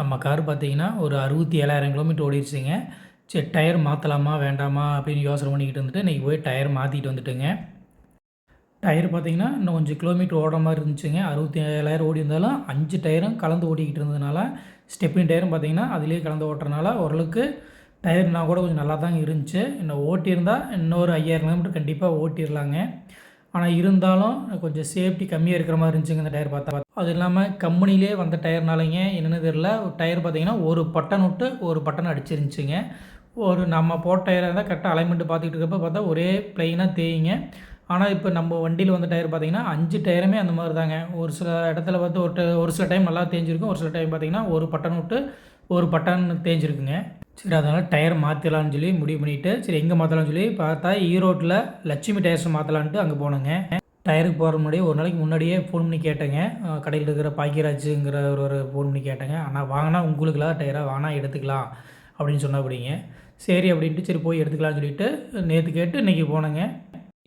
நம்ம கார் பார்த்தீங்கன்னா ஒரு அறுபத்தி ஏழாயிரம் கிலோமீட்டர் ஓடிடுச்சுங்க சரி டயர் மாற்றலாமா வேண்டாமா அப்படின்னு யோசனை பண்ணிக்கிட்டு வந்துட்டு இன்றைக்கி போய் டயர் மாற்றிட்டு வந்துட்டுங்க. டயர் பார்த்தீங்கன்னா இன்னும் கொஞ்சம் கிலோமீட்டர் ஓடுற மாதிரி இருந்துச்சுங்க. அறுபத்தி ஏழாயிரம் ஓடி இருந்தாலும் அஞ்சு டயரும் கலந்து ஓடிக்கிட்டு இருந்ததுனால ஸ்டெப்பின் டயரும் பார்த்தீங்கன்னா அதுலேயே கலந்து ஓட்டுறதுனால ஓரளவுக்கு டயர்னா கூட கொஞ்சம் நல்லா தாங்க இருந்துச்சு. இன்னும் ஓட்டியிருந்தால் இன்னொரு ஐயாயிரம் கிலோமீட்டர் கண்டிப்பாக ஓட்டிடலாங்க ஆனால் இருந்தாலும் கொஞ்சம் சேஃப்டி கம்மியாக இருக்கிற மாதிரி இருந்துச்சுங்க இந்த டயர் பார்த்தா. அது இல்லாமல் கம்பெனிலே வந்த டயர்னாலங்க என்னென்னு தெரில டயர் பார்த்தீங்கன்னா ஒரு பட்டன் விட்டு ஒரு பட்டன் அடிச்சிருந்துச்சுங்க. ஒரு நம்ம போட்ட டயராக இருந்தால் கரெக்டாக அலைன்மெண்ட் பார்த்துக்கிட்டு இருக்கப்ப பார்த்தா ஒரே ப்ளைனாக தேயுங்க. ஆனால் இப்போ நம்ம வண்டியில் வந்த டயர் பார்த்தீங்கன்னா அஞ்சு டயருமே அந்த மாதிரி தாங்க. ஒரு சில இடத்துல பார்த்து ஒரு ட- ஒரு சில டைம் நல்லா தேஞ்சிருக்கும் ஒரு சில டைம் பார்த்தீங்கன்னா ஒரு பட்டன் விட்டு ஒரு பட்டன் தேஞ்சிருக்குங்க. சரி அதனால் டயர் மாற்றலாம்னு சொல்லி முடிவு பண்ணிவிட்டு சரி எங்கே மாற்றலாம்னு சொல்லி பார்த்தா ஈரோட்டில் லட்சுமி டயர்ஸ் மாற்றலான்ட்டு அங்கே போனோங்க. டயருக்கு போகிற முன்னாடியே ஒரு நாளைக்கு முன்னாடியே ஃபோன் பண்ணி கேட்டேங்க. கடையில் இருக்கிற பாக்கியராஜுங்கிற ஒரு ஒரு ஃபோன் பண்ணி கேட்டேங்க. ஆனால் வாங்கினா உங்களுக்குலாம் டயராக வாங்கினா எடுத்துக்கலாம். அப்படின்னு சொன்னபடிங்க சரி அப்படின்ட்டு சரி போய் எடுத்துக்கலாம்னு சொல்லிட்டு நேற்று கேட்டு இன்றைக்கி போனேங்க.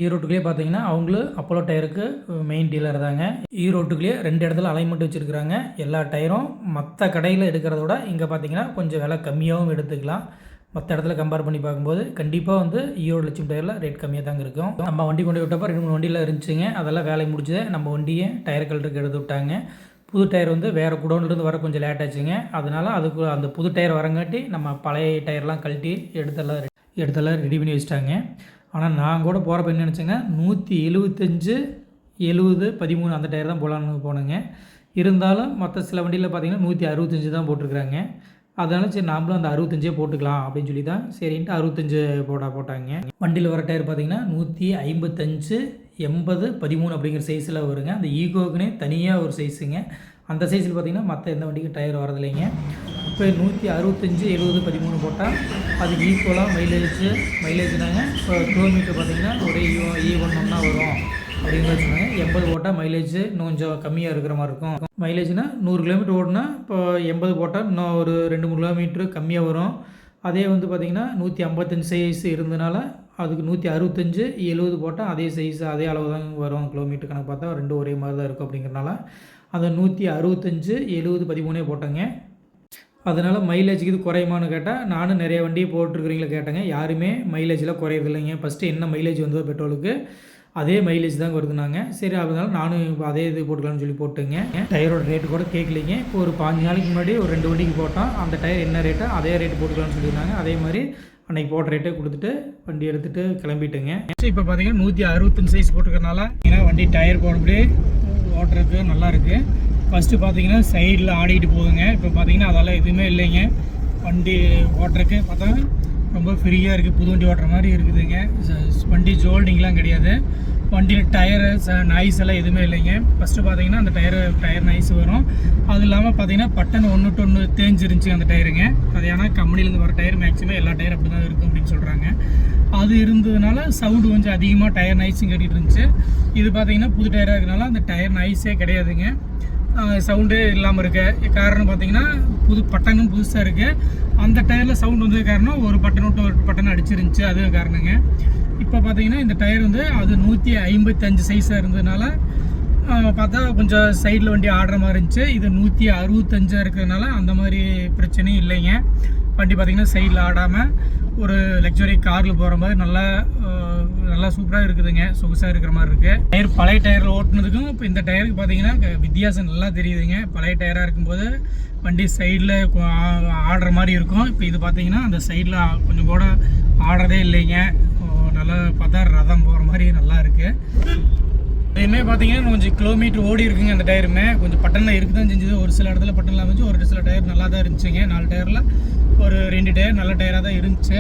ஈரோட்டுக்குள்ளேயே பார்த்தீங்கன்னா அவங்களும் அப்போலோ டயருக்கு மெயின் டீலர் தாங்க. ஈரோட்டுக்குள்ளேயே ரெண்டு இடத்துல அலைன்மெண்ட் வச்சுருக்குறாங்க. எல்லா டயரும் மற்ற கடையில் எடுக்கிறத விட இங்கே பார்த்தீங்கன்னா கொஞ்சம் விலை கம்மியாகவும் எடுத்துக்கலாம். மற்ற இடத்துல கம்பேர் பண்ணி பார்க்கும்போது கண்டிப்பாக வந்து ஈரோடு லட்சம் டயரில் ரேட் கம்மியாக தாங்க இருக்கும். நம்ம வண்டி கொண்டு விட்டப்போ ரெண்டு மூணு வண்டியில் இருந்துச்சுங்க. அதெல்லாம் வேலை முடிஞ்சது நம்ம வண்டியை டயர் கலருக்கு எடுத்து விட்டாங்க. புது டயர் வந்து வேறு குடோன்லேருந்து வர கொஞ்சம் லேட் ஆச்சுங்க. அதனால் அதுக்கு அந்த புது டயர் வரங்காட்டி நம்ம பழைய டயர்லாம் கழட்டி எடுத்தெல்லாம் ரெ- எடுத்தெல்லாம் ரெடி பண்ணி வச்சுட்டாங்க. ஆனால் நான் கூட போகிறப்ப என்ன நினச்சேங்க நூற்றி எழுபத்தஞ்சு எழுபது பதிமூணு அந்த டயர் தான் போகலான்னு போனேங்க. இருந்தாலும் மற்ற சில வண்டியில் பார்த்தீங்கன்னா நூற்றி அறுபத்தஞ்சு தான் போட்டிருக்கிறாங்க. அதனால சரி நாமளும் அந்த அறுபத்தஞ்சே போட்டுக்கலாம் அப்படின்னு சொல்லி தான் சரின்ட்டு அறுபத்தஞ்சு போட போட்டாங்க. வண்டியில் வர டயர் பார்த்தீங்கன்னா நூற்றி ஐம்பத்தஞ்சு எண்பது பதிமூணு அப்படிங்கிற சைஸில் வருங்க. அந்த ஈகோக்குனே தனியாக ஒரு சைஸுங்க அந்த சைஸில் பார்த்தீங்கன்னா மற்ற எந்த வண்டிக்கும் டயர் வரதில்லைங்க இப்போ நூற்றி அறுபத்தஞ்சு எழுபது பதிமூணு போட்டால் அதுக்கு ஈக்குவலாக மைலேஜ் மைலேஜ்னாங்க இப்போ கிலோமீட்டர் பார்த்தீங்கன்னா ஒரே ஈ ஈ ஒன் ஒன்றா வரும். அப்படிங்கிற சொன்னாங்க. எண்பது போட்டால் மைலேஜ் இன்னும் கொஞ்சம் கம்மியாக இருக்கிற மாதிரி இருக்கும். மைலேஜ்னால் நூறு கிலோமீட்டர் ஓடுனா இப்போ எண்பது போட்டால் இன்னும் ஒரு ரெண்டு மூணு கிலோமீட்ரு கம்மியாக வரும். அதே வந்து பார்த்திங்கன்னா நூற்றி ஐம்பத்தஞ்சு சைஸ் இருந்தனால அதுக்கு நூற்றி அறுபத்தஞ்சு எழுபது போட்டால் அதே சைஸ் அதே அளவு தான் வரும் கிலோமீட்டர் கணக்கு பார்த்தா. ரெண்டும் ஒரே மாதிரி தான் இருக்கும் அப்படிங்கிறனால அந்த நூற்றி அறுபத்தஞ்சு எழுபது பதிமூணே போட்டோங்க. அதனால் மைலேஜுக்கு இது குறையுமான்னு கேட்டால் நானும் நிறைய வண்டி போட்டிருக்கிறீங்களா கேட்டேங்க. யாருமே மைலேஜில் குறையிறதில்லைங்க ஃபஸ்ட்டு என்ன மைலேஜ் வந்ததோ பெட்ரோலுக்கு அதே மைலேஜ் தான் வருதுனாங்க. சரி அதனால நானும் இப்போ அதே இது போட்டுக்கலாம்னு சொல்லி போட்டுங்க டயரோட ரேட்டு கூட கேட்கலிங்க. இப்போ ஒரு பாஞ்சு நாளைக்கு முன்னாடி ஒரு ரெண்டு வண்டிக்கு போட்டோம். அந்த டயர் என்ன ரேட்டோ அதே ரேட்டு போட்டுக்கலாம்னு சொல்லியிருந்தாங்க. அதே மாதிரி அன்னைக்கு போட்ட ரேட்டே கொடுத்துட்டு வண்டி எடுத்துகிட்டு கிளம்பிட்டுங்க. இப்போ பார்த்தீங்கன்னா நூற்றி அறுபத்தஞ்சு சைஸ் போட்டுக்கிறனால ஏன்னா வண்டி டயர் போடப்படி ஓட்டுறதுக்கு நல்லா இருக்குது ஃபஸ்ட்டு பார்த்தீங்கன்னா சைடில் ஆடிக்கிட்டு போகுதுங்க. இப்போ பார்த்தீங்கன்னா அதெல்லாம் எதுவுமே இல்லைங்க. வண்டி ஓட்டுறதுக்கு பார்த்தா ரொம்ப ஃப்ரீயாக இருக்குது புது வண்டி ஓட்டுற மாதிரி இருக்குதுங்க. வண்டி ஜோல்டிங்லாம் கிடையாது. வண்டியில் டயரு நாய்ஸ் எல்லாம் எதுவுமே இல்லைங்க. ஃபஸ்ட்டு பார்த்தீங்கன்னா அந்த டயரு டயர் நாய்ஸ் வரும். அது இல்லாமல் பார்த்தீங்கன்னா பட்டன் ஒன்று டு ஒன்று தேஞ்சிருந்துச்சு அந்த டயருங்க அது ஏன்னா கம்பெனிலேருந்து வர டயர் மேக்ஸிமம் எல்லா டயரும் அப்படி தான் இருக்கும் அப்படின்னு சொல்கிறாங்க அது இருந்ததுனால சவுண்டு கொஞ்சம் அதிகமாக டயர் நாய்ஸும் கேட்டுட்டு இருந்துச்சு. இது பார்த்தீங்கன்னா புது டயராக இருக்கனால அந்த டயர் நாய்ஸே கிடையாதுங்க. சவுண்டே இல்லாமல் இருக்குது காரணம் பார்த்தீங்கன்னா புது பட்டனும் புதுசாக இருக்குது அந்த டயரில் சவுண்ட் வந்தது காரணம் ஒரு பட்டன் விட்டு ஒரு பட்டன் அடிச்சிருந்துச்சு. அது காரணங்க. இப்போ பார்த்தீங்கன்னா இந்த டயர் வந்து அது நூற்றி ஐம்பத்தஞ்சு சைஸாக இருந்ததுனால பார்த்தா கொஞ்சம் சைடில் வண்டி ஆடுற மாதிரி இருந்துச்சு. இது நூற்றி அறுபத்தஞ்சாக இருக்கிறதுனால அந்த மாதிரி பிரச்சனையும் இல்லைங்க. வண்டி பார்த்திங்கன்னா சைடில் ஆடாமல் ஒரு லக்ஸரி காரில் போகிற மாதிரி நல்லா நல்லா சூப்பராக இருக்குதுங்க. சொகுசாக இருக்கிற மாதிரி இருக்குது டயர் பழைய டயரில் ஓட்டுனதுக்கும் இப்போ இந்த டயருக்கு பார்த்தீங்கன்னா வித்தியாசம் நல்லா தெரியுதுங்க. பழைய டயராக இருக்கும்போது வண்டி சைடில் ஆடுற மாதிரி இருக்கும். இப்போ இது பார்த்தீங்கன்னா அந்த சைடில் கொஞ்சம் கூட ஆடுறதே இல்லைங்க. நல்லா பார்த்தா ரதம் போகிற மாதிரி நல்லா இருக்குது இதுமே பார்த்தீங்கன்னா கொஞ்சம் கிலோமீட்டர் ஓடி இருக்குங்க அந்த டயருமே கொஞ்சம் பட்டனில் இருக்கு தான் செஞ்சது. ஒரு சில இடத்துல பட்டனில் வந்து ஒரு சில டயர் நல்லா தான் இருந்துச்சுங்க. நாலு டயரில் ஒரு ரெண்டு டயர் நல்ல டயராக தான் இருந்துச்சு.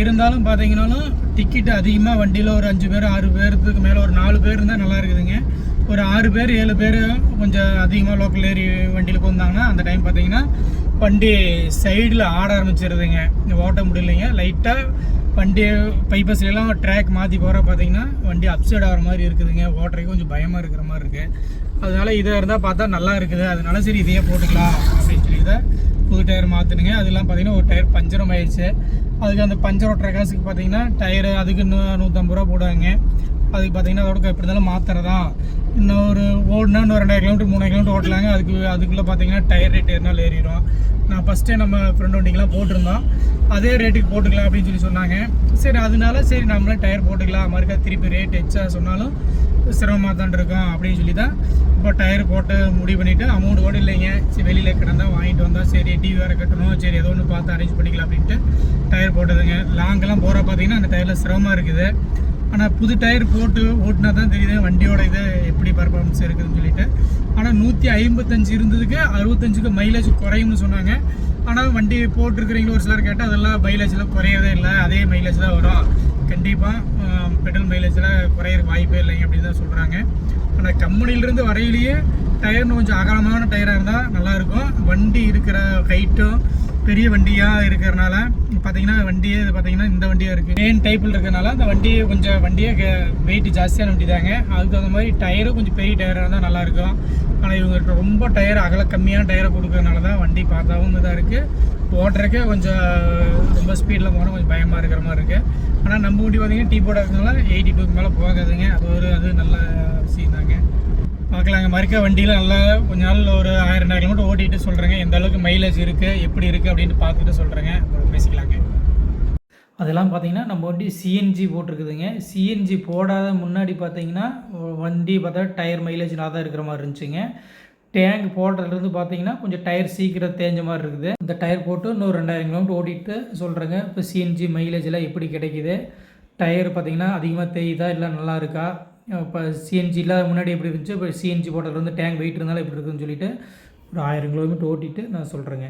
இருந்தாலும் பார்த்தீங்கன்னாலும் டிக்கெட் அதிகமாக வண்டியில் ஒரு அஞ்சு பேர் ஆறு பேர்த்துக்கு மேலே ஒரு நாலு பேர் இருந்தால் நல்லா இருக்குதுங்க. ஒரு ஆறு பேர் ஏழு பேர் கொஞ்சம் அதிகமாக லோக்கல் ஏரி வண்டியில் வந்தாங்கன்னா அந்த டைம் பார்த்தீங்கன்னா வண்டி சைடில் ஆட ஆரம்பிச்சிருதுங்க. ஓட்ட முடியலைங்க. லைட்டாக வண்டி பைபஸ்லாம் ட்ராக் மாற்றி போகிற பார்த்தீங்கன்னா வண்டி அப்சைட் ஆகிற மாதிரி இருக்குதுங்க. ஓட்டுறதுக்கு கொஞ்சம் பயமாக இருக்கிற மாதிரி இருக்குது அதனால் இதாக இருந்தால் பார்த்தா நல்லா இருக்குது. அதனால சரி இதையே போட்டுக்கலாம் அப்படின்னு சொல்லி தான் புது டயர் மாற்றணுங்க அதெல்லாம் பார்த்தீங்கன்னா ஒரு டயர் பஞ்சரம் ஆயிடுச்சு. அதுக்கு அந்த பஞ்சர் ஓட்டுற காசுக்கு பார்த்தீங்கன்னா டயரு அதுக்கு இன்னும் நூற்றம்பது ரூபா போடுவாங்க. அதுக்கு பார்த்தீங்கன்னா அதோட எப்படி இருந்தாலும் மாத்திரதா இன்னும் ஒரு ஓடுனா இன்னும் ரெண்டாயிரம் கிலோமீட்டர் மூணாயிரம் கிலோமீட்டர் ஓட்டலாங்க. அதுக்கு அதுக்குள்ளே பார்த்தீங்கன்னா டயர் ரேட் ஏறினாலும் ஏறிடும் நான் ஃபஸ்ட்டே நம்ம ஃப்ரெண்ட் வண்டிக்கெலாம் போட்டிருந்தோம். அதே ரேட்டுக்கு போட்டுக்கலாம் அப்படின்னு சொல்லி சொன்னாங்க. சரி அதனால சரி நம்மளே டயர் போட்டுக்கலாம். மறுக்கா திருப்பி ரேட் எச்சா சொன்னாலும் சிரமமாக தான் இருக்கும் அப்படின்னு சொல்லி தான் இப்போ டயர் போட்டு முடிவு பண்ணிவிட்டு அமௌண்ட் கூட இல்லைங்க. சரி வெளியில் கிடந்தால் வாங்கிட்டு வந்தால் சரி டிவி வேறு கட்டணும். சரி ஏதோ ஒன்று பார்த்து அரேஞ்ச் பண்ணிக்கலாம் அப்படின்ட்டு டயர் போட்டதுங்க. லாங்கெல்லாம் போகிற பார்த்தீங்கன்னா அந்த டயரில் சிரமமாக இருக்குது. ஆனால் புது டயர் போட்டு ஓட்டினா தான் தெரியுது வண்டியோட இது எப்படி பர்ஃபார்மன்ஸ் இருக்குதுன்னு சொல்லிட்டு. ஆனால் நூற்றி ஐம்பத்தஞ்சு இருந்ததுக்கு அறுபத்தஞ்சுக்கு மைலேஜ் குறையும்னு சொன்னாங்க. ஆனால் வண்டி போட்டிருக்கிறீங்களோ ஒரு சிலர் கேட்டால் அதெல்லாம் மைலேஜில் குறையவே இல்லை. அதே மைலேஜ் தான் வரும். கண்டிப்பாக பெட்ரோல் மைலேஜில் குறையிற வாய்ப்பே இல்லைங்க அப்படின்னு தான் சொல்கிறாங்க ஆனால் கம்பெனியிலிருந்து வரையிலேயே டயர்னு கொஞ்சம் அகலமான டயராக இருந்தால் நல்லாயிருக்கும் வண்டி இருக்கிற ஹைட்டும் பெரிய வண்டியாக இருக்கிறனால பார்த்தீங்கன்னா வண்டியே இது பார்த்தீங்கன்னா இந்த வண்டியாக இருக்குது மெயின் டைப்பில் இருக்கிறனால அந்த வண்டி கொஞ்சம் வண்டியே வெயிட் ஜாஸ்தியான வண்டி தாங்க. அதுக்கு தகுந்த மாதிரி டயரும் கொஞ்சம் பெரிய டயராக இருந்தால் நல்லாயிருக்கும் ஆனால் இவங்க ரொம்ப டயர் அகல கம்மியான டயரை கொடுக்கறனால தான் வண்டி பார்த்தாவும் இதாக இருக்குது ஓட்டுறக்கே கொஞ்சம் ரொம்ப ஸ்பீடில் போனால் கொஞ்சம் பயமாக இருக்கிற மாதிரி இருக்குது ஆனால் நம்ம வண்டி பார்த்தீங்கன்னா டீ போர்டாக இருக்கிறதுனால எயிட்டி டூக்கு மேலே போகாதுங்க. அது ஒரு அது நல்ல விஷயம் தாங்க. பார்க்கலாங்க. மறுக்க வண்டியில் நல்லா கொஞ்ச நாள் ஒரு ஆயிரம் ரெண்டாயிரம் கிலோமீட்டர் ஓட்டிட்டு சொல்கிறேங்க எந்த அளவுக்கு மைலேஜ் இருக்குது எப்படி இருக்குது அப்படின்னு பார்த்துட்டு சொல்கிறேங்க அப்புறம் பேசிக்கலாங்க. அதெல்லாம் பார்த்தீங்கன்னா நம்ம வண்டி சிஎன்ஜி போட்டிருக்குதுங்க. சிஎன்ஜி போடாத முன்னாடி பார்த்தீங்கன்னா வண்டி பார்த்தா டயர் மைலேஜ் நல்லா தான் இருக்கிற மாதிரி இருந்துச்சுங்க. டேங்க் போடுறதுலேருந்து பார்த்தீங்கன்னா கொஞ்சம் டயர் சீக்கிரம் தேஞ்ச மாதிரி இருக்குது. இந்த டயர் போட்டு இன்னும் ரெண்டாயிரம் கிலோமீட்டர் ஓட்டிட்டு சொல்கிறேங்க இப்போ சிஎன்ஜி மைலேஜ்லாம் எப்படி கிடைக்குது? டயர் பார்த்தீங்கன்னா அதிகமாக தேயுதா இல்லை நல்லா இருக்கா? இப்போ சிஎன்ஜிலாம் முன்னாடி எப்படி இருந்துச்சு? இப்போ சிஎன்ஜி போட்டதில் வந்து டேங்க் வெயிட் இருந்தாலும் எப்படி இருக்குதுன்னு சொல்லிட்டு ஒரு ஆயிரம் கிலோமீட்டர் ஓட்டிட்டு நான் சொல்கிறேங்க